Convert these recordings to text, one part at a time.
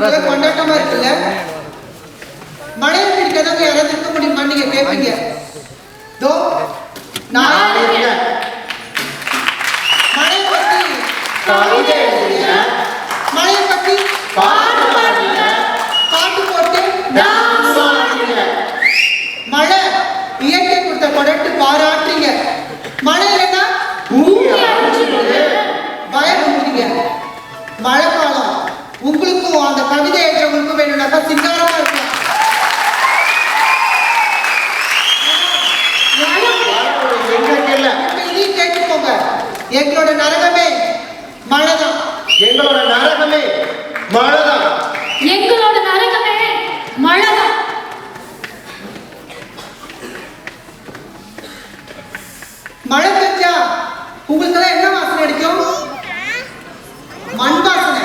கொண்டாட்டமா இருக்குல்ல? எங்களோட நரகமே மழைதான். எங்களோட நரகமே மழைதான். எங்களோட நரகமே மழைதான். மழை பெஞ்சா உங்களுக்கெல்லாம் என்ன வாசனை அடிக்கும்? மண் வாசனை.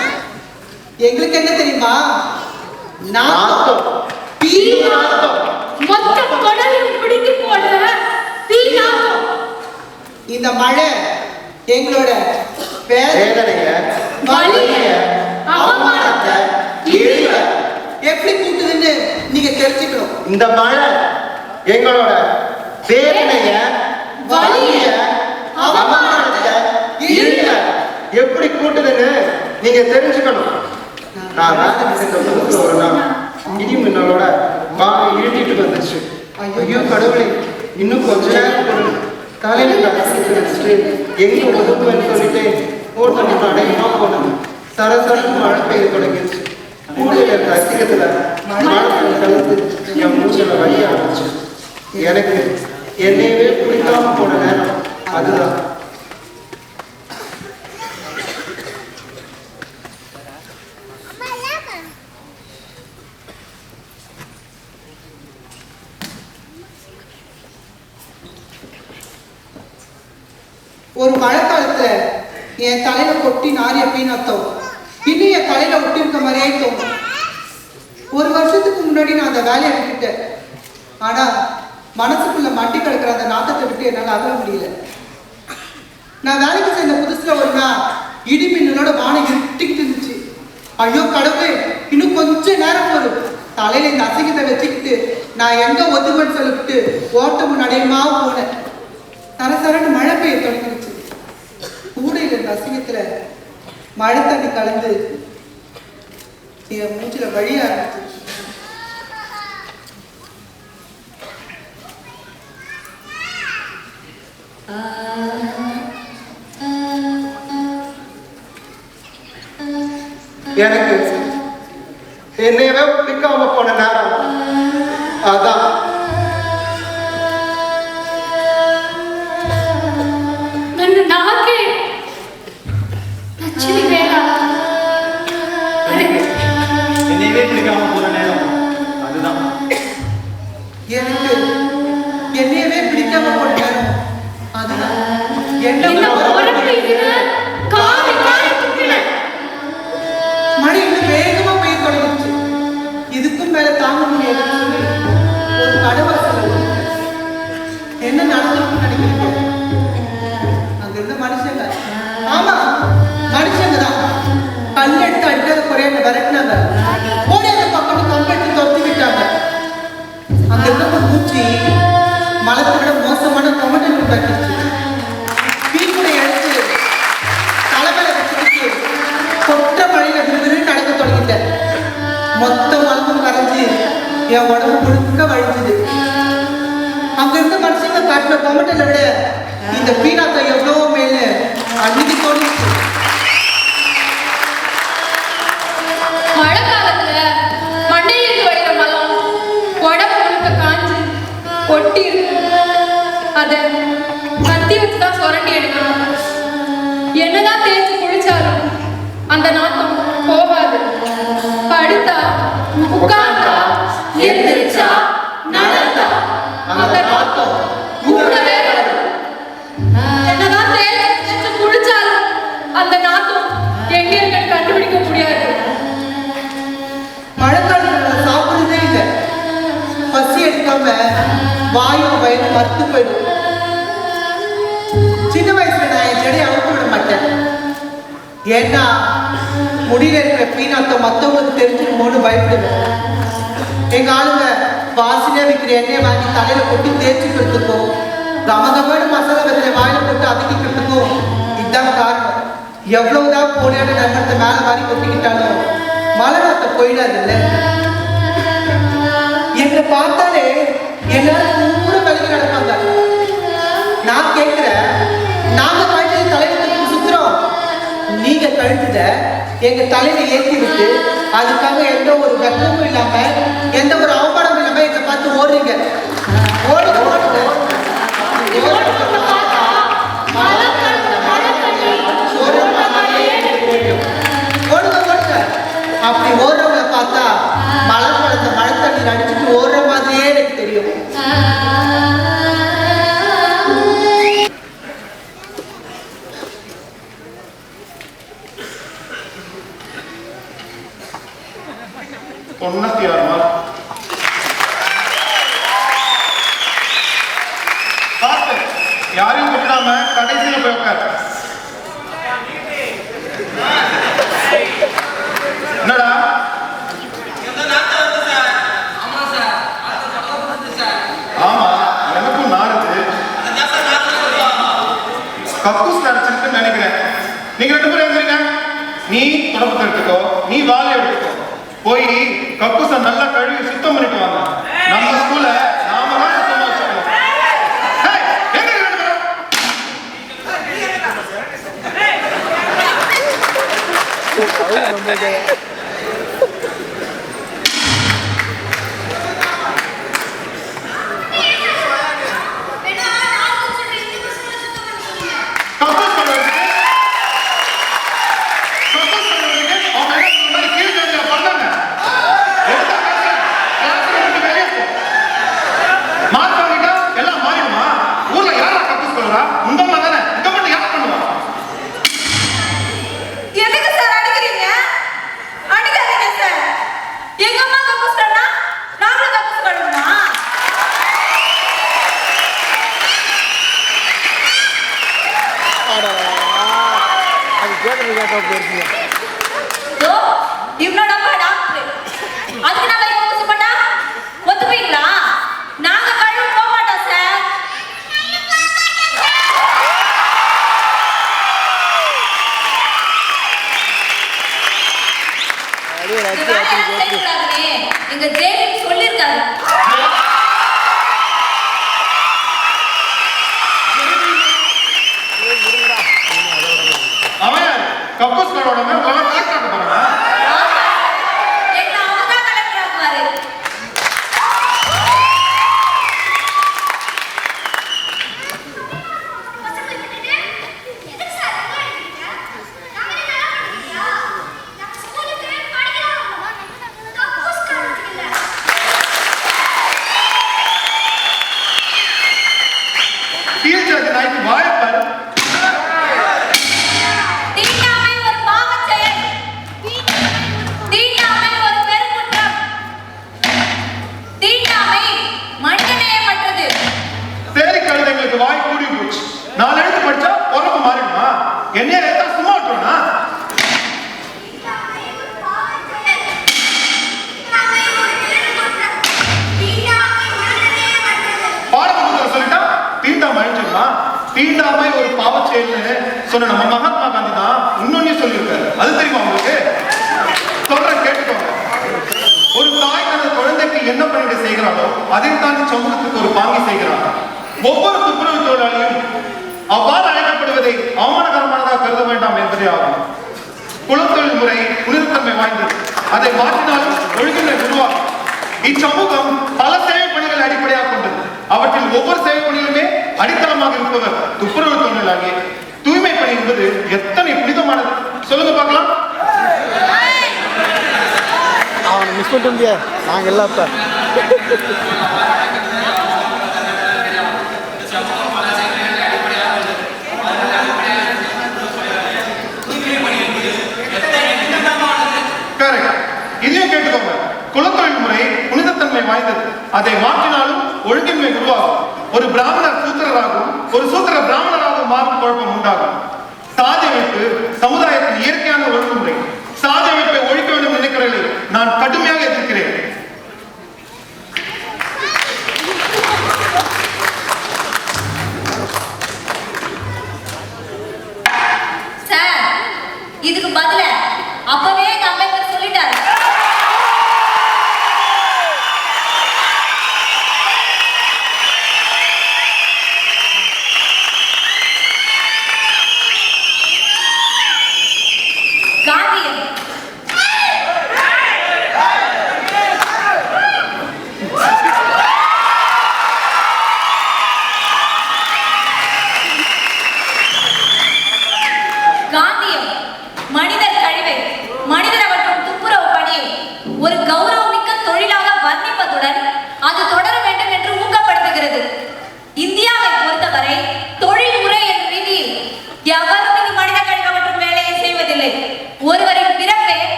எங்களுக்கு என்ன தெரியுமா? நாத்தம். நாத்தம். பீ நாத்தம். மொத்த கடலையும் பிடித்து போட தீநாதம் இந்த மழை எங்களோட வேதனைய வலிய, அவமானத்தை இழிவை எப்படி கூட்டுதுன்னு நீங்க தெரிஞ்சுக்கணும். இந்த மழை எங்களோட வேதனைய வலிய அவமானத்தை இழிவ எப்படி கூட்டுதுன்னு நீங்க தெரிஞ்சுக்கணும். நான் புதுசுல ஒரு நாள் இடி மின்னலோட வானம் இருட்டிட்டு வந்துச்சு. ஐயோ கடவுளே. இன்னும் கொஞ்ச நேரம் தலையில் கலசிட்டு வச்சுட்டு எங்கே ஒதுக்குவேன்னு சொல்லிட்டு ஓட்டு அடையமா போனேன் சர சரன்னு மழை பெய்ய தொடங்கிடுச்சு. கூடையில இருக்க அசிங்கத்துல மழை தண்ணி கலந்து என் மூச்சில் வழிய ஆரம்பிச்சு. எனக்கு என்னையவே பிடிக்காம போன நேரம் அதுதான். ஒரு மழை காலத்துல என் தலையில கொட்டி நாரிய பீனத்தம் இன்னும் என் தலையில ஒட்டிருக்க மாதிரியே தோணும். ஒரு வருஷத்துக்கு முன்னாடி நான் அந்த வேலையை விட்டுட்டேன். ஆனா மனசுக்குள்ள மட்டி கிடக்கிற அந்த நாத்தத்தை விட்டு என்னால் அகல முடியல. நான் வேலைக்கு சேர்ந்த புதுசுல ஒரு நாள் இடி மின்னலோட வானம் இருட்டிக்கிட்டு இருந்துச்சு. ஐயோ கடவுளே இன்னும் கொஞ்ச நேரம் வரும் தலையில இந்த அசிங்கத்தை வச்சுக்கிட்டு நான் எங்க ஒதுமன்னு சொல்லிவிட்டு ஓட்டமும் நடையமாக போனேன். சரசரன்னு மழை பெய்ய தொடங்கிடுச்சு. கூடையில் ரசிகத்தில் மழை தண்ணி கலந்து என் மூச்சில் வழி ஆரம்பிச்சு எனக்கு என்னையவே பிடிக்காம போன நேரம் அதான். te libera. இந்த பீனாத்தை வாயும் வயது மறுத்து போயிடும். சின்ன வயசுல நான் என் செடியை அவுத்து விட மாட்டேன். ஏன்னா முடியில இருக்கிற பீனாத்தம் மத்தவங்களுக்கு தெரிஞ்சுக்குமோன்னு பயப்படுவேன். எங்க ஆளுங்க வாசனையா விற்கிற எண்ணெயை வாங்கி தலையில போட்டு தேய்ச்சிக்கிறதுக்கும் கமகமான மசாலா வெத்தலை வாயில போட்டு அதுக்கிக்கிறதுக்கும் இதுதான் காரணம். எவ்வளவுதான் போனியான நகரத்தை மேல வாரி கொட்டிக்கிட்டாலும் மலரத்தை போயிடாது இல்லை எங்களை பார்த்தா எல்லாரும் கூட விலகி நடப்பாங்க நான் கேட்கிறேன் நாங்க கழுத்து தலையில சுத்துறோம். நீங்க கழுத்துத எங்க தலையில ஏற்றி விட்டு அதுக்காக எந்த ஒரு வெப்பமும் இல்லாம எந்த ஒரு அவமானமும் இல்லாம எங்க பார்த்து ஓடுறீங்க. ஓடுங்க ஓடுங்க. ஓடுங்க பார்த்தா, ஓடுற மாதிரியே எனக்கு ஓடுங்க. ஓடுங்க அப்படி ஓடுறவங்கள பார்த்தா மழை குழந்த மழை தண்ணி அடிச்சுட்டு ஓடுற மாதிரியே எனக்கு தெரியும் ஒவ்வொரு சேவை பணிகளுமே அடித்தளமாக இருப்பவர் துப்புரவு தொழிலாளி. தூய்மை பணி என்பது எத்தனை புனிதமானது? சொல்லுங்க பார்க்கலாம். அவனை மிஸ் பண்ணிட்டு நாங்கள் எல்லாம் கரெக்ட் இதையும் கேட்டுக்கோங்க. குலத்தொழில் முறை புனிதத்தன்மை வாய்ந்தது. அதை மாற்றினாலும் ஒழுங்கின்மை உருவாகும். ஒரு பிராமணர் சூத்திரராகவும் ஒரு சூத்திர பிராமணராக மாறும் குழப்பம் உண்டாகும். சாதி அமைப்பு சமுதாயத்தின் இயற்கையான ஒழுங்குமுறை. சாதி அமைப்பை ஒழிக்க வேண்டும் நினைக்கிறவர்களை நான் கடுமையாக எதிர்க்கிறேன். இதுக்கு பதில அப்பவே நம்ம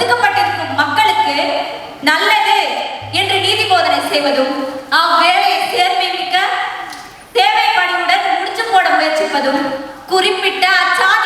ஒதுக்கப்பட்டிருக்கும் மக்களுக்கு நல்லது என்று நீதி போதனை செய்வதும் அவ்வேலையை சேர்மை மிக்க தேவைப்படியுடன் முடிச்சு போட முயற்சிப்பதும் குறிப்பிட்ட அச்சாதியை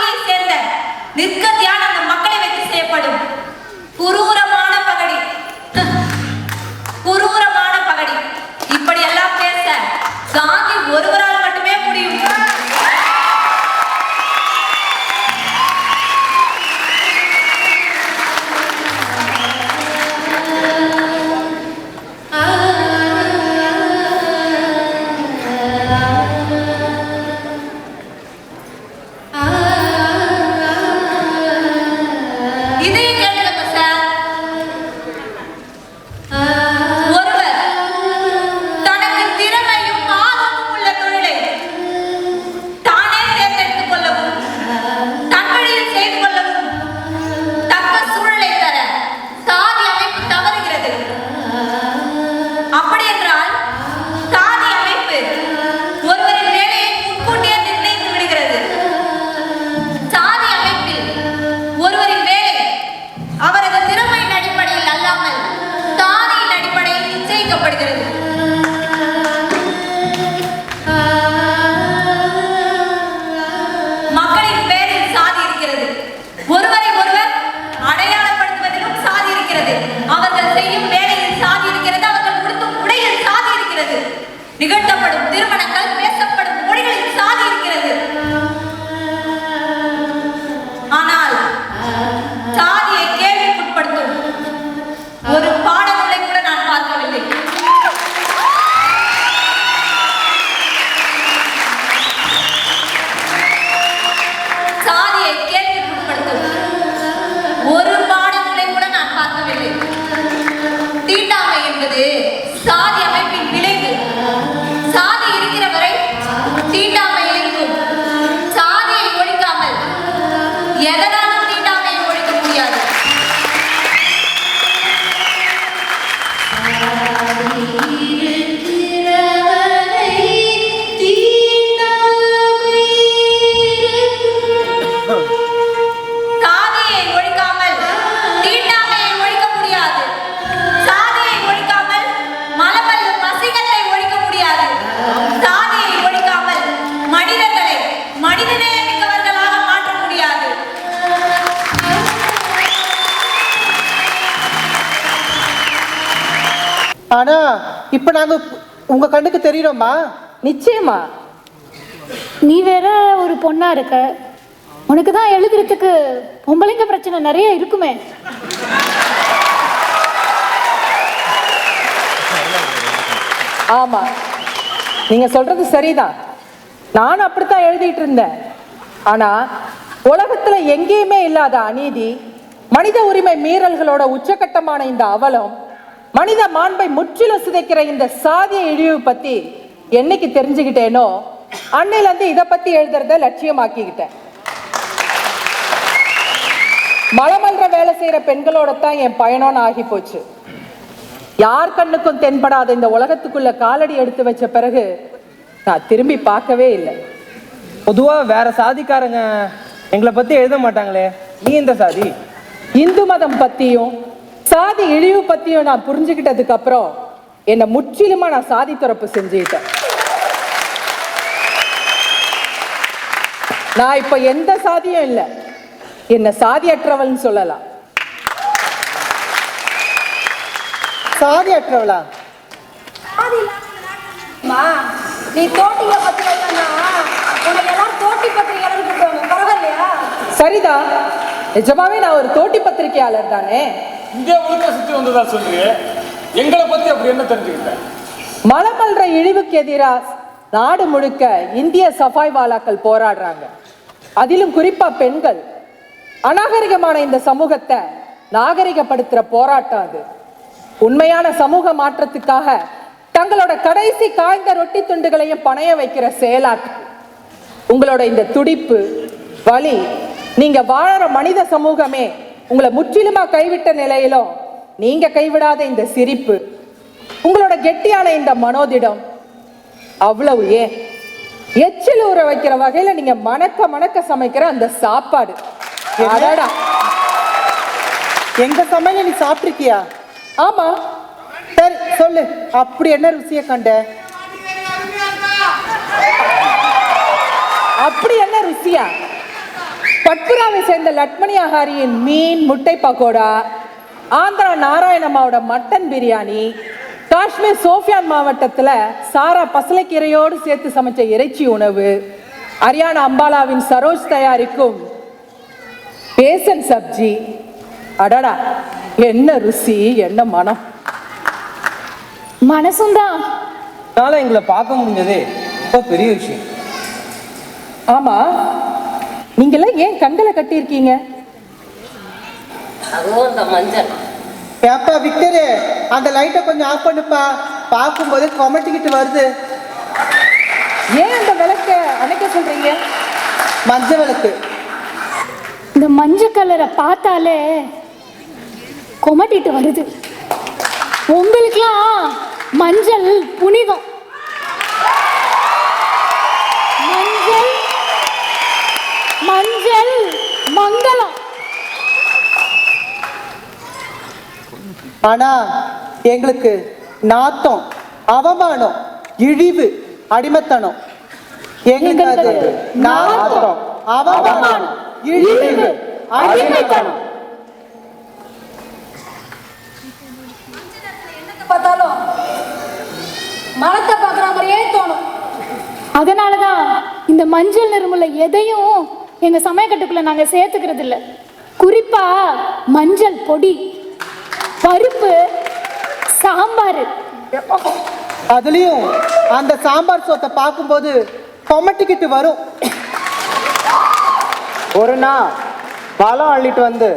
ஆனா இப்ப நாங்க உங்க கண்ணுக்கு தெரியுறோமா நிச்சயமா. நீ வேற ஒரு பொண்ணா இருக்க. உனக்கு தான் எழுதுறதுக்கு பொம்பளைங்க பிரச்சனை நிறைய இருக்குமே. ஆமா. நீங்க சொல்றது சரிதான். நானும் அப்படித்தான் எழுதிட்டு இருந்தேன். ஆனா உலகத்துல எங்கேயுமே இல்லாத அநீதி மனித உரிமை மீறல்களோட உச்சகட்டமான இந்த அவலம் மனித மாண்பை முற்றிலும் சிதைக்கிற இந்த சாதிய இழிவு பத்தி என்னைக்கு தெரிஞ்சுக்கிட்டேனோ அன்னையில இருந்து இதை பத்தி எழுதுறத லட்சியமாக்கிக்கிட்டேன். மலமல்ற வேலை செய்யற பெண்களோட தான் என் பயணம்னு ஆகி போச்சு யார் கண்ணுக்கும் தென்படாத இந்த உலகத்துக்குள்ள காலடி எடுத்து வச்ச பிறகு நான் திரும்பி பார்க்கவே இல்லை. பொதுவா வேற சாதிக்காரங்க எங்களை பத்தி எழுத மாட்டாங்களே நீ இந்த சாதி? இந்து மதம் பத்தியும் சாதி இழிவு பத்தியும் நான் புரிஞ்சுக்கிட்டதுக்கு அப்புறம் என்னை முற்றிலுமா நான் சாதி துறப்பு செஞ்சுக்கிட்டேன். நான் இப்ப எந்த சாதியும் இல்லை. என்ன சாதியற்றவள்னு சொல்லலாம். சாதி அற்றவளா மா நீ தோட்டிங்க பத்தி எழுதுனா உனக்கு எல்லாம் தோட்டி பத்திரிக்கை எழுதிட்டு பரவாயில்லையா? சரிதா. நிஜமாவே நான் ஒரு தோட்டி பத்திரிகையாளர் தானே? இங்கே முழுக்க சுத்தி வந்ததா சொல்றீங்க எங்களை பத்தி அப்படி என்ன தெரிஞ்சுக்கிட்டேன் மலமல்ற இழிவுக்கு எதிராக நாடு முழுக்க இந்திய சஃபாய் வாலாக்கள் போராடுறாங்க. அதிலும் குறிப்பா பெண்கள். அநாகரிகமான இந்த சமூகத்தை நாகரிகப்படுத்துற போராட்டம் அது. உண்மையான சமூக மாற்றத்துக்காக தங்களோட கடைசி காய்ந்த ரொட்டி துண்டுகளையும் பணைய வைக்கிற செயலாற்று. உங்களோட இந்த துடிப்பு வலி நீங்க வாழற மனித சமூகமே உங்களை முற்றிலுமா கைவிட்ட நிலையிலும் நீங்க கைவிடாத இந்த சிரிப்பு உங்களோட கெட்டியான இந்த மனோதிடம் அவ்வளவு ஏன்? எச்சில் ஊற வைக்கிற வகையில நீங்க மணக்க மணக்க சமைக்கிற அந்த சாப்பாடு. அடடா. எங்க சமையல நீ சாப்பிட்டிருக்கியா? ஆமா. சரி சொல்லு. அப்படி என்ன ருசியை கண்ட? அப்படி என்ன ருசியா? பட்புராவை சேர்ந்த லட்மணி ஆகாரியின் மீன் முட்டை பக்கோடா ஆந்திரா நாராயணம்மாவோட மட்டன் பிரியாணி காஷ்மீர் சோஃபியான் மாவட்டத்துல சாரா பசலைக்கீரையோடு சேர்த்து சமைச்ச இறைச்சி உணவு. ஹரியானா அம்பாலாவின் சரோஜ் தயாரிக்கும் பேசன் சப்ஜி. அடடா என்ன ருசி என்ன மனம். மனசும் தான் எங்களை பார்க்க முடிஞ்சதே ரொம்ப பெரிய விஷயம். ஆமா. நீங்கெல்லாம் ஏன் கண்களை கட்டியிருக்கீங்க? அதுவும் இந்த மஞ்சள். ஏப்பா விக்டரு அந்த லைட்டை கொஞ்சம் ஆஃப் பண்ணுப்பா. பார்க்கும்போது கொமட்டிக்கிட்டு வருது. ஏன் அந்த விளக்க அணைக்க சொல்றீங்க? மஞ்ச விளக்கு. இந்த மஞ்சள் கலரை பார்த்தாலே கொமட்டிட்டு வருது. உங்களுக்கெல்லாம் மஞ்சள் புனிதம். மஞ்சள் மங்களம். ஆனா எங்களுக்கு நாத்தம் அவமானம் இழிவு அடிமைத்தனம். எங்களுக்கு அது நாத்தம் அவமானம் இழிவு அடிமைத்தனம். பார்த்தாலும் மரத்தை பார்க்குற மாதிரியே தோணும். அதனால தான் இந்த மஞ்சள் நிறமுள்ள எதையும் எங்க சமயக்கட்டுக்குள்ள நாங்க சேர்த்துக்கிறது இல்ல குறிப்பா மஞ்சள் பொடி பருப்பு சாம்பார். அதுலயும் அந்த சாம்பார் சோத்தை பார்க்கும்போது கொமட்டிக்கிட்டு வரும். ஒரு நாள் பழம் அள்ளிட்டு வந்து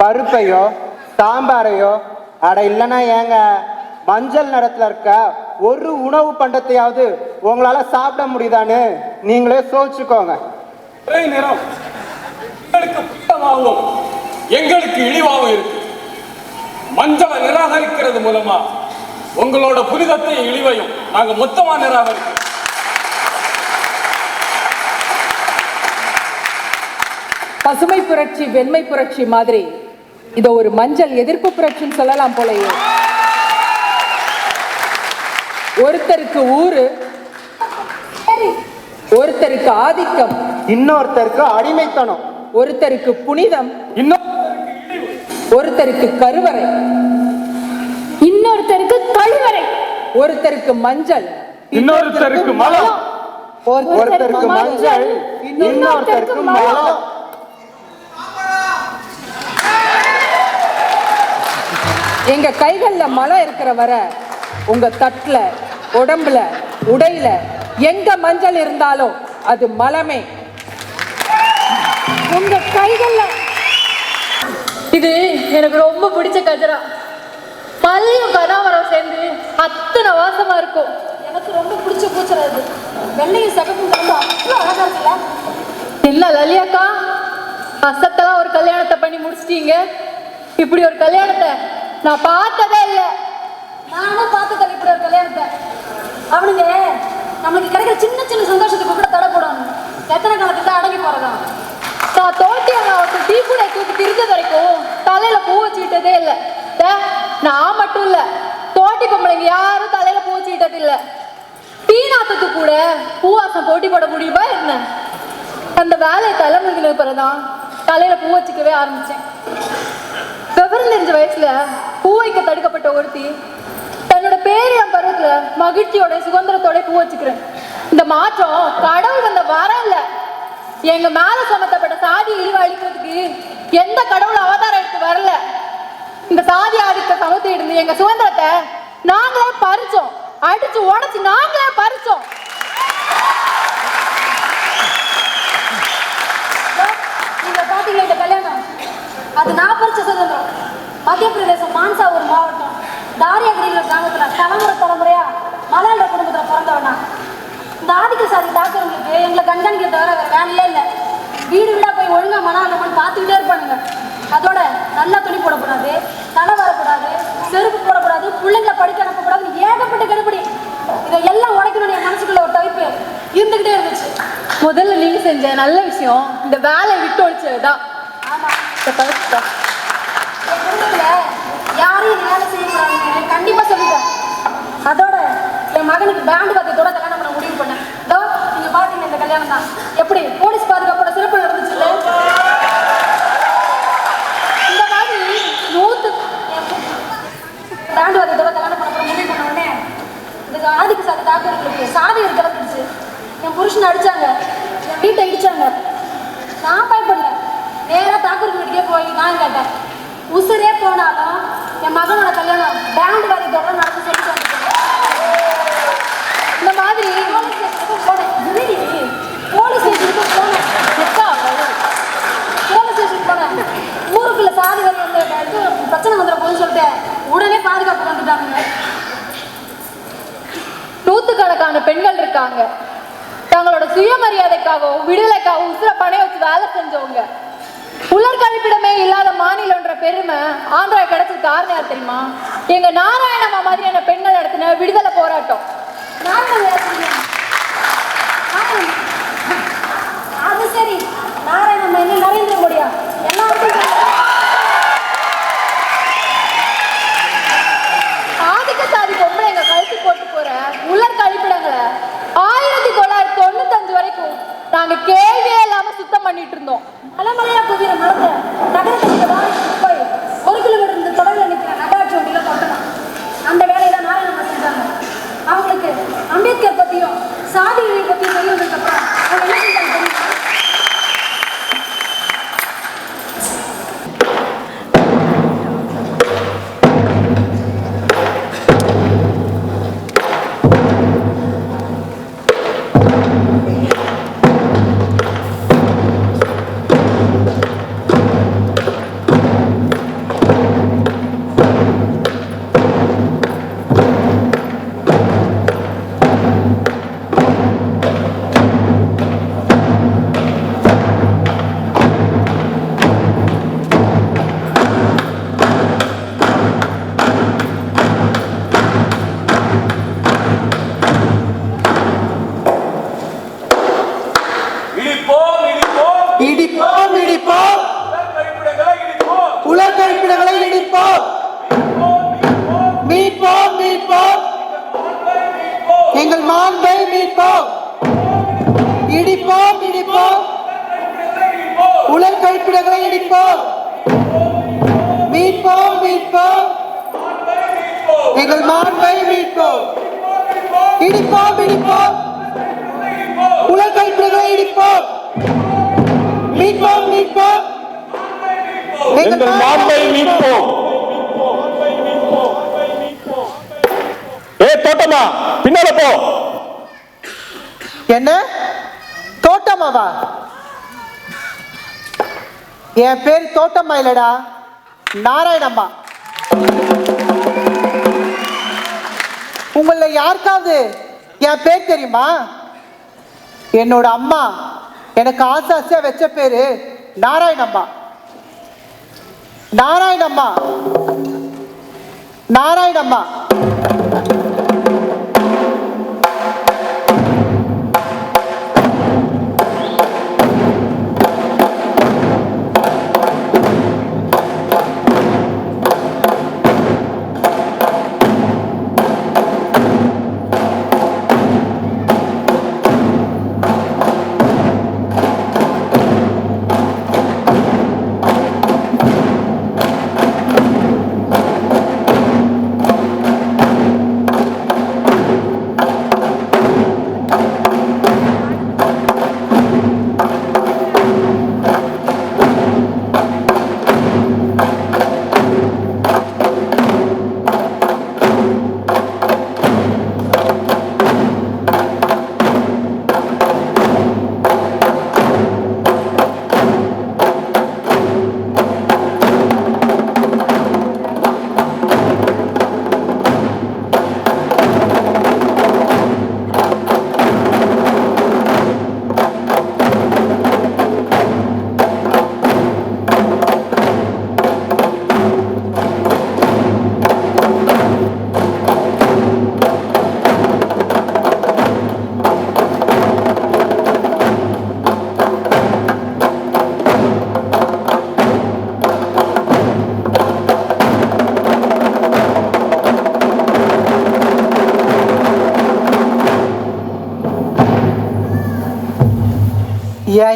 பருப்பையோ சாம்பாரையோ அட இல்லைன்னா ஏங்க மஞ்சள் நிறத்துல இருக்க ஒரு உணவு பண்டத்தையாவது உங்களால சாப்பிட முடியுதான்னு நீங்களே சோதிச்சுக்கோங்க. ஒரே நிறம் எங்களுக்கு புத்தமாகவும் எங்களுக்கு இழிவாகவும் இருக்கு. மஞ்சளை நிராகரிக்கிறது மூலமா உங்களோட புனிதத்தையும் இழிவையும் நாங்க மொத்தமா நிராகரிக்கிறோம். பசுமை புரட்சி வெண்மை புரட்சி மாதிரி இதை ஒரு மஞ்சள் எதிர்ப்பு புரட்சின்னு சொல்லலாம் போலயே. ஒருத்தருக்கு ஊரு ஒருத்தருக்கு ஆதிக்கம் இன்னொருத்தருக்கு அடிமைத்தனம். ஒருத்தருக்கு புனிதம் இன்னும் ஒருத்தருக்கு கருவறை இன்னொருத்தருக்கு கழிவறை. ஒருத்தருக்கு மஞ்சள் இன்னொருத்தருக்கு மலம். ஒருத்தருக்கு மஞ்சள் இன்னொருத்தருக்கு மலம். எங்க கைகள்ல மழை இருக்கிற வர உங்க தட்டுல உடம்புல உடையில எங்க மஞ்சள் இருந்தாலும் அது மலமே. உங்க கைகள்ல. இது எனக்கு ரொம்ப பிடிச்ச கஜரா. பள்ளியும் கதாமரம் சேர்ந்து அத்தனை வாசமா இருக்கும். எனக்கு ரொம்ப பிடிச்ச பூச்சல் அது வெள்ளையும் சகப்பும் கலந்து அவ்வளோ அழகா இருக்குல்ல? என்ன லலியாக்கா அசத்தெல்லாம் ஒரு கல்யாணத்தை பண்ணி முடிச்சிட்டீங்க. இப்படி ஒரு கல்யாணத்தை நான் பார்த்ததே இல்லை. நானும் பார்த்ததில்லை இப்படி ஒரு கல்யாணத்தை. அவனுங்க நம்மளுக்கு கிடைக்கிற சின்ன சின்ன சந்தோஷத்துக்கு கூட தடை போடணும். எத்தனை காலத்துக்கு தான் அடங்கி போறதா? நான் தோட்டி ஒருத்தர் டீ கூட தூக்கி திரிஞ்சது வரைக்கும் தலையில பூ வச்சுக்கிட்டதே இல்லை. நான் மட்டும் இல்ல. தோட்டி பொம்பளைங்க யாரும் தலையில பூ வச்சுக்கிட்டது இல்ல. டீ நாத்தத்து கூட பூவாசம் போட்டி போட முடியுமா என்ன? அந்த வேலையை தலைமுந்தினு பிறகுதான் தலையில பூ வச்சுக்கவே ஆரம்பிச்சேன். விவரம் தெரிஞ்ச வயசுல பூ வைக்க தடுக்கப்பட்ட ஒருத்தி தன்னோட என் பருவத்துல மகிழ்ச்சியோட சுதந்திரத்தோட பூ வச்சுக்கிறேன். இந்த மாற்றம் கடவுள் வந்த வரம் இல்ல. எங்க மேல சுமத்தப்பட்ட சாதி இழிவு அழிக்கிறதுக்கு எந்த கடவுள் அவதாரம் எடுத்து வரல. இந்த சாதி ஆதிக்க சமத்தை இருந்து எங்க சுதந்திரத்தை நாங்களே பறிச்சோம். அடிச்சு உடச்சு நாங்களே பறிச்சோம். நீங்க பாத்தீங்களா இந்த கல்யாணம்? அது நான் பறிச்ச சுதந்திரம். மத்திய பிரதேசம் மான்சா ஒரு மாவட்டம். தாரியாகிரியில் கிராமத்துல தலைமுறை தலைமுறையா மலையாள குடும்பத்துல பிறந்தவனா இந்த ஆதிக்க சாதி தாக்குறவங்களுக்கு எங்களை கண்காணிக்க தவிர வேற வேலையே இல்லை. வீடு வீடா போய் ஒழுங்கா மனாலமன் பார்த்துக்கிட்டே இருப்பானுங்க. அதோட நல்லா துணி போடக்கூடாது தலை வரக்கூடாது செருப்பு போடக்கூடாது பிள்ளைங்களை படிக்க அனுப்பக்கூடாது ஏகப்பட்ட கெடுபடி. இதை எல்லாம் உடைக்கணும் என் மனசுக்குள்ள ஒரு தவிப்பு இருந்துகிட்டே இருந்துச்சு. முதல்ல நீங்க செஞ்ச நல்ல விஷயம் இந்த வேலையை விட்டு ஒழிச்சதுதான். ஆமா. இதை தவிர்த்துட்டேன். என் குடும்பத்துல யாரும் இந்த வேலை செய்யக்கூடாதுன்னு கண்டிப்பா சொல்லிட்டேன். அதோட என் மகனுக்கு பேண்ட் வாத்தியத்தோட கல்யாணம் பண்ண முடிவு பண்ணேன் இதோ நீங்க பாத்தீங்க இந்த கல்யாணம் தான். எப்படி? போலீஸ் பாதுகாப்போட சிறப்பு நடந்துச்சுல்ல? இந்த மாதிரி நூத்து பேண்ட் வாத்தியத்தோட கல்யாணம் பண்ண போற முடிவு பண்ண உடனே இதுக்கு ஆதிக்கு சாதி தாக்குறவங்களுக்கு சாதி இருக்கிறது என் புருஷனை அடிச்சாங்க. என் வீட்டை இடிச்சாங்க. நான் பயப்படல. நேராக தாக்கூர் வீட்டுக்கே போய் நான் கேட்டேன். உசுரே போனாலும் என் மகனோட கல்யாணம் பேண்ட் வாரியத்தோட நடந்து சொல்லி இந்த மாதிரி போலீஸ் ஸ்டேஷனுக்கு போனேன் திடீர்னு போலீஸ் ஸ்டேஷனுக்கு போனேன் எப்பா போலீஸ் ஸ்டேஷனுக்கு போனேன் ஊருக்குள்ள சாதி வரி வந்து இது சொல்லிட்டு. உடனே பாதுகாப்பு வந்துட்டாங்க நூத்துக்கணக்கான பெண்கள் இருக்காங்க. தங்களோட சுயமரியாதைக்காகவும் விடுதலைக்காகவும் உசுர பணைய வச்சு வேலை செஞ்சவங்க. உலர் கழிப்பிடமே இல்லாத மாநிலம்ன்ற பெருமை ஆந்திரா கிடைச்சது காரணம் யார் தெரியுமா? எங்க நாராயணம்மா மாதிரியான பெண்கள் நடத்தின விடுதலை போராட்டம். நானும் அது சரி. நாராயணம் என்ன நரேந்திர மோடியா? எல்லாருக்கும் தோட்டமா? பின்னால போ. என்ன? தோட்டமாவா? என் பேர் தோட்டம்மா இல்லடா. நாராயணம்மா. உங்களை யாருக்காவது என் பேர் தெரியுமா? என்னோட அம்மா எனக்கு ஆசை ஆசையா வச்ச பேரு நாராயணம்மா. நாராயணம்மா. நாராயணம்மா.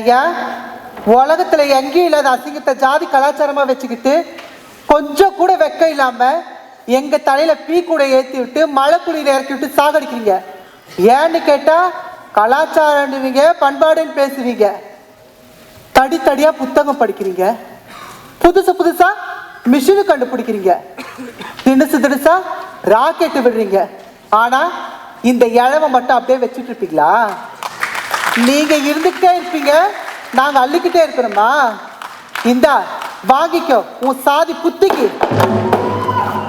ஐயா. உலகத்தில் எங்கேயும் இல்லாத அசிங்கத்தை ஜாதி கலாச்சாரமாக வச்சுக்கிட்டு கொஞ்சம் கூட வெக்க இல்லாமல் எங்கள் தலையில் பீ கூட ஏற்றி விட்டு மழை குடியில் இறக்கி விட்டு சாகடிக்கிறீங்க. ஏன்னு கேட்டால் கலாச்சாரம்னுவீங்க பண்பாடுன்னு பேசுவீங்க. தடி தடியாக புத்தகம் படிக்கிறீங்க. புதுசு புதுசாக மிஷினு கண்டுபிடிக்கிறீங்க. தினுசு தினுசா ராக்கெட்டு விடுறீங்க. ஆனால் இந்த இழவை மட்டும் அப்படியே வச்சுட்டு இருப்பீங்களா? நீங்க இருந்துகிட்டே இருப்பீங்க. நாங்க அள்ளிக்கிட்டே இருக்கணுமா இந்தா வாங்கிக்கோ. உன் சாதி புத்திக்கு.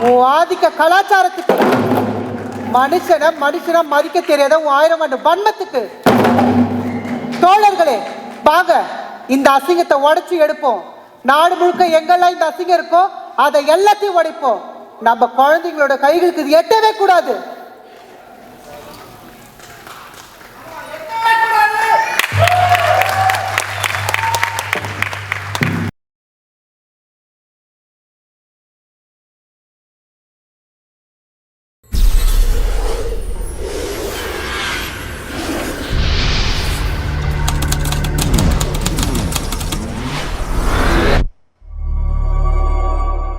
உன் ஆதிக்க கலாச்சாரத்துக்கு. மனுஷனை மனுஷனை மதிக்க தெரியாத உன் ஆயிரம் ஆண்டு வன்மத்துக்கு. தோழர்களே வாங்க. இந்த அசிங்கத்தை உடைச்சி எடுப்போம். நாடு முழுக்க எங்கெல்லாம் இந்த அசிங்கம் இருக்கோ அதை எல்லாத்தையும் உடைப்போம். நம்ம குழந்தைங்களோட கைகளுக்கு இது எட்டவே கூடாது.